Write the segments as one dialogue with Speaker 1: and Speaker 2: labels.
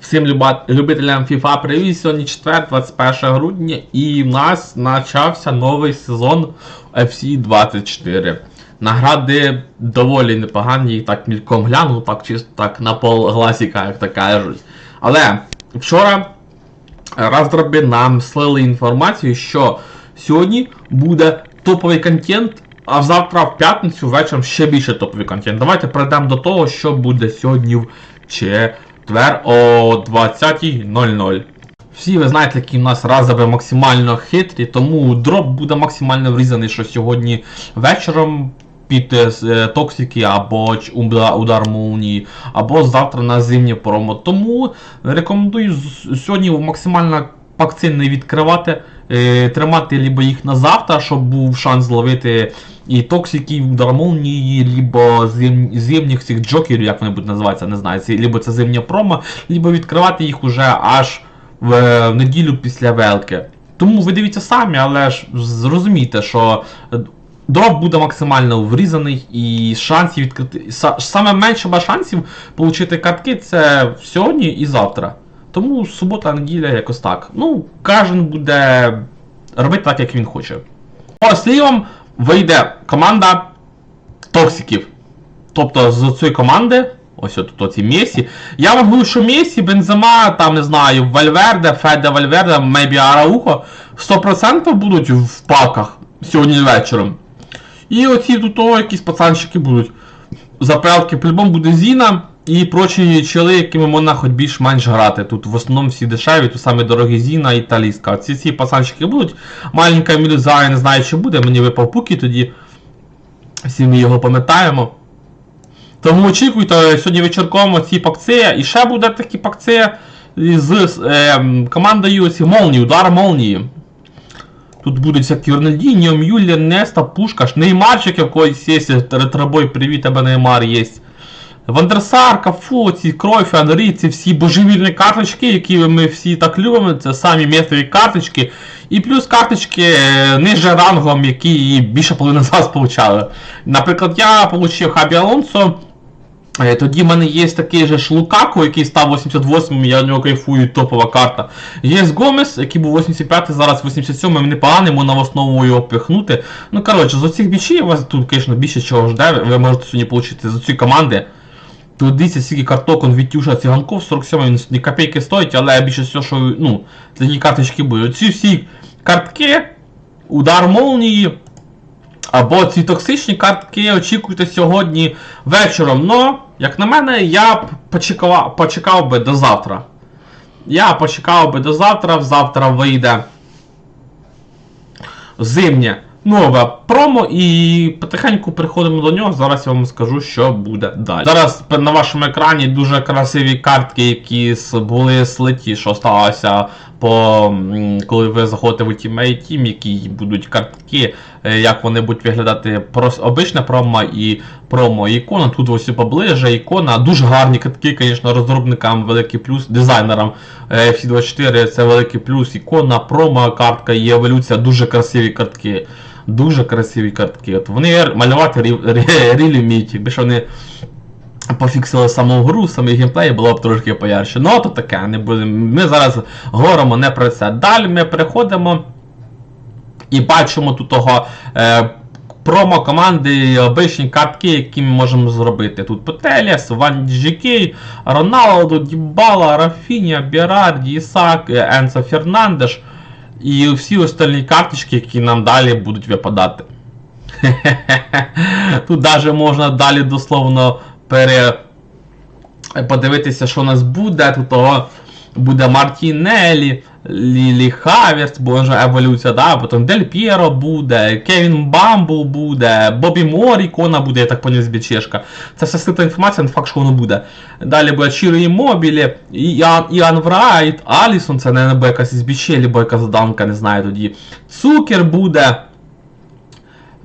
Speaker 1: Всім любителям FIFA привіт! Сьогодні четвер, 21 грудня, і в нас почався новий сезон FC 24. Награди доволі непогані, їх так мільком глянув, так чисто так на пол гласіка, як то кажуть. Але вчора роздроби нам слили інформацію, що сьогодні буде топовий контент, а завтра в п'ятницю вечором ще більше топовий контент. Давайте перейдемо до того, що буде сьогодні в четвер о 20.00. Всі ви знаєте, які в нас разови максимально хитрі, тому дроп буде максимально врізаний, що сьогодні вечором під е, е, токсики або удар, молнії, або завтра на зимнє промо. Тому рекомендую сьогодні максимально пакцин не відкривати, е, тримати либо їх на завтра, щоб був шанс зловити і удар молнії, либо зим, зимніх цих джокерів, як вони будуть називатися, не знаю, либо це зимнє промо, либо відкривати їх уже аж в, в неділю після велки. Тому ви дивіться самі, але ж зрозумійте, що е, дроп буде максимально врізаний і шансів відкрити. Саме менше шансів отримати картки це сьогодні і завтра. Тому субота, неділя якось так. Ну, кожен буде робити так, як він хоче. По слівам вийде команда токсиків. Тобто з цієї команди, ось тут оці Месі. Я вам говорю, що Месі, Бензема, там не знаю, Вальверде, Феде Вальверде, Мебі Араухо 100% будуть в паках сьогодні вечором. І оці тут о, якісь пацанчики будуть. Запелки, по-любому буде Зіна і прочі чели, якими можна хоч більш-менш грати. Тут в основному всі дешеві, тут саме дорогі Зіна і Таліска. Ці ці пацанчики будуть. Маленька Мілюза, я не знаю, чи буде, мені випав пуки тоді. Всі ми його пам'ятаємо. Тому очікуйте сьогодні вечірком ці пакцея. І ще буде такі пакцея з е, командою ці молнії, удар молнії. Тут будуть всякі Рональдіньо, Мюллер, Неста, Пушкаш, Неймарчик якийсь є, ретробой, привіт, тебе Неймар є. Вандерсар, Кафу, ці Кройф, Анрі, ці всі божевільні карточки, які ми всі так любимо, це самі метові карточки. І плюс карточки е, ниже рангом, які більше половини з вас получали. Наприклад, я отримав Хабі Алонсо. Е, Тоді в мене є такий же ж Лукаку, який став 88-м, я в нього кайфую, топова карта. Є Гомес, який був 85-й, зараз 87-м, непоганий, можна в основу його пихнути. Ну, коротше, з оцих бічів у вас тут, звісно, більше чого жде, ви можете сьогодні отримати з цієї команди. Тут дивіться, скільки карток, он Вітюша Циганков 47 він не копійки стоїть, але більше всього, що ну, такі карточки будуть. Ці всі картки, удар молнії, або ці токсичні картки очікуйте сьогодні вечором. Но, як на мене, я б почекав, почекав би до завтра. Я почекав би до завтра, завтра вийде зимнє нове промо і потихеньку приходимо до нього. Зараз я вам скажу, що буде далі. Зараз на вашому екрані дуже красиві картки, які були слиті, що сталося по коли ви заходите в Ultimate Team, які будуть картки, е, як вони будуть виглядати прос, обичне промо і промо ікона. Тут ось поближе ікона. Дуже гарні картки, звісно, розробникам великий плюс, дизайнерам е, FC24 це великий плюс. Ікона, промо, картка і еволюція, дуже красиві картки. Дуже красиві картки. От вони малювати рі- рі- рілі вміють, якби ж вони пофіксили саму гру, самий геймплей було б трошки поярше. Ну, то таке, не будемо. Ми зараз говоримо не про це. Далі ми переходимо і бачимо тут того. Е, Промо команди, обичні картки, які ми можемо зробити. Тут Петеліс, Ван Джікей, Роналдо, Дібала, Рафіня, Бірарді, Ісак, е, Енсо Фернандеш і всі остальні карточки, які нам далі будуть випадати. Тут навіть можна далі дословно пере... подивитися, що у нас буде. Тут того буде Мартінелі, Лілі Хаверс, бо еволюція, да? потім Дель П'єро буде, Кевін Бамбл буде, Бобі Мор ікона буде, я так поняв, з Бічешка. Це все скрита інформація, не факт, що воно буде. Далі буде Чіро Імобілі, Іан, Врайт, Алісон, це не якась із Бічелі, бо якась данка, не знаю тоді. Цукер буде.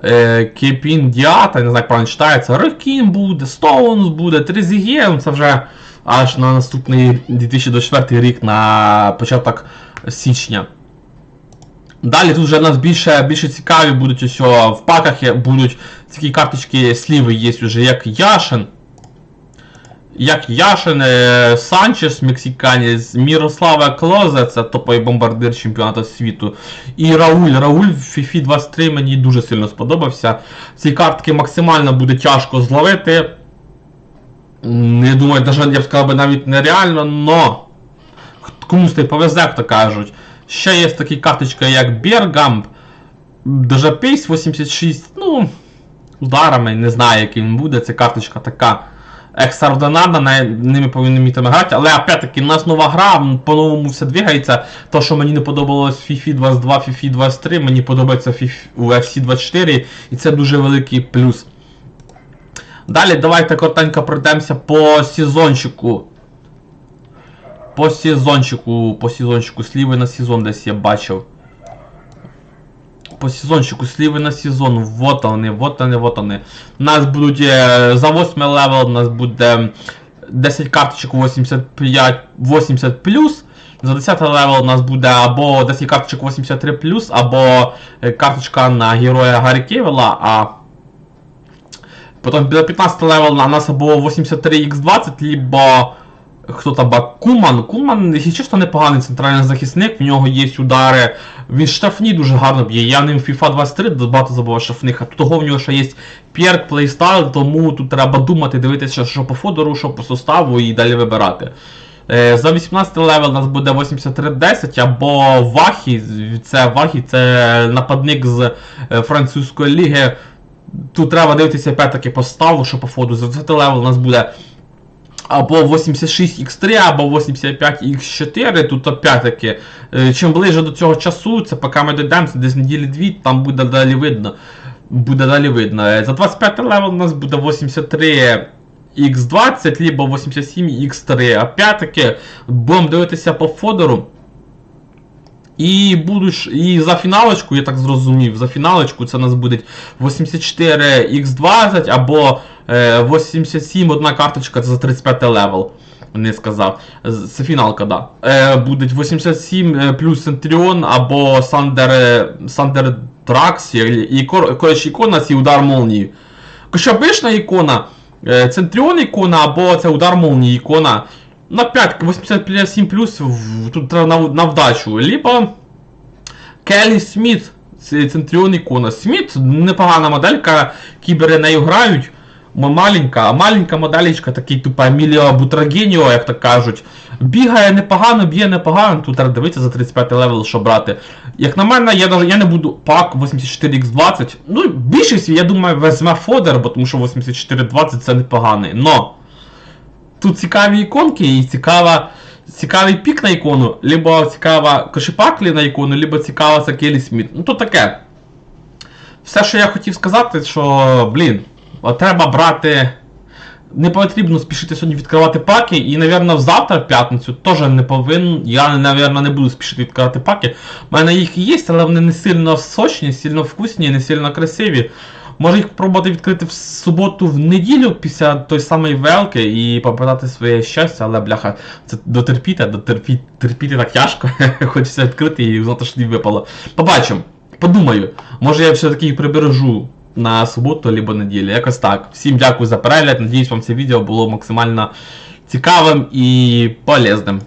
Speaker 1: Е, Кепін Діата, не знаю, як правильно читається, Рокін буде, Стоунс буде, Трезіє, це вже аж на наступний 2024 рік на початок січня. Далі тут вже нас більше, більше цікаві будуть ось в паках будуть такі карточки сліви є вже, як Яшин. Як Яшин, е, Санчес, мексиканець, Мірослава Клозе, це топовий бомбардир чемпіонату світу. І Рауль. Рауль в FIFA 23 мені дуже сильно сподобався. Ці картки максимально буде тяжко зловити. Я думаю, даже, я б сказав би навіть нереально, но комусь не повезе, як то кажуть. Ще є такі карточки, як Бергамп, даже Пейс 86, ну, ударами, не знаю, яким буде. Це карточка така екстраординарна, ними повинні вміти грати, але опять-таки у нас нова гра, по-новому все двигається. То, що мені не подобалось FIFA 22, FIFA 23, мені подобається в FIFA у FC 24, і це дуже великий плюс. Далі давайте коротенько пройдемося по сезончику. По сезончику, по сезончику, сліви на сезон десь я бачив. По сезончику, сліви на сезон, вот вони, вот вони, вот вони. У нас будуть е, за 8 левел, у нас буде 10 карточок 85, 80 плюс. За 10 левел у нас буде або 10 карточок 83 плюс, або е, карточка на героя Гаррі Кевела, а потім до 15 левел у нас або 83x20, либо хто там ба- Куман. Куман, якщо чесно, непоганий центральний захисник, в нього є удари. Він штрафні дуже гарно б'є. Я ним FIFA 23 багато забував штрафних, а тут того в нього ще є перк, плейстайл, тому тут треба думати, дивитися, що по фодору, що по составу і далі вибирати. Е, За 18 левел у нас буде 83-10 або Вахі. Це Вахі, це нападник з е, французької ліги. Тут треба дивитися опять-таки по ставу, що по фоду. За 20 левел у нас буде або 86x3, або 85x4. Тут опять-таки, е, чим ближе до цього часу, це поки ми дійдемо, десь неділі дві, там буде далі видно. Буде далі видно. Е, За 25 левел у нас буде 83 x20, либо 87 x3. Опять-таки, будемо дивитися по фодору. І будеш, і за фіналочку, я так зрозумів, за фіналочку це у нас буде 84x20 або е, 87 одна карточка це за 35 левел. Не сказав. Це фіналка, да. Е, буде 87 е, плюс Центріон або Сандер, е, Сандер Дракс, і, і кор- коротше ікона це удар молнії. Якщо ікона, е, Центріон ікона або це удар молнії ікона. На 5, 87 плюс, тут треба на, на вдачу. Либо Келлі Сміт, це Центріон ікона. Сміт непогана моделька, кібери нею грають. Маленька, а маленька моделечка, такий тупа Еміліо Бутрагеніо, як то кажуть. Бігає непогано, б'є непогано, тут треба дивитися за 35 левел, що брати. Як на мене, я, даже, я не буду пак 84x20. Ну, більшість, я думаю, візьме фодер, бо тому що 84x20 це непоганий. Но тут цікаві іконки і цікава, цікавий пік на ікону, либо цікава кошипаклі на ікону, либо цікава це Келі Сміт. Ну то таке. Все, що я хотів сказати, що, блін, треба брати. Не потрібно спішити сьогодні відкривати паки, і, напевно, завтра, в п'ятницю, теж не повинен. Я, напевно, не буду спішити відкривати паки. У мене їх є, але вони не сильно сочні, сильно вкусні, не сильно красиві. Може їх спробувати відкрити в суботу в неділю після той самої велки і попитати своє щастя, але бляха, це дотерпіти, дотерпіти терпіти так тяжко. Хочеться відкрити і узнати, що випало. Побачимо. Подумаю. Може я все-таки їх прибережу на суботу або неділю. Якось так. Всім дякую за перегляд. Надіюсь, вам це відео було максимально цікавим і полезним.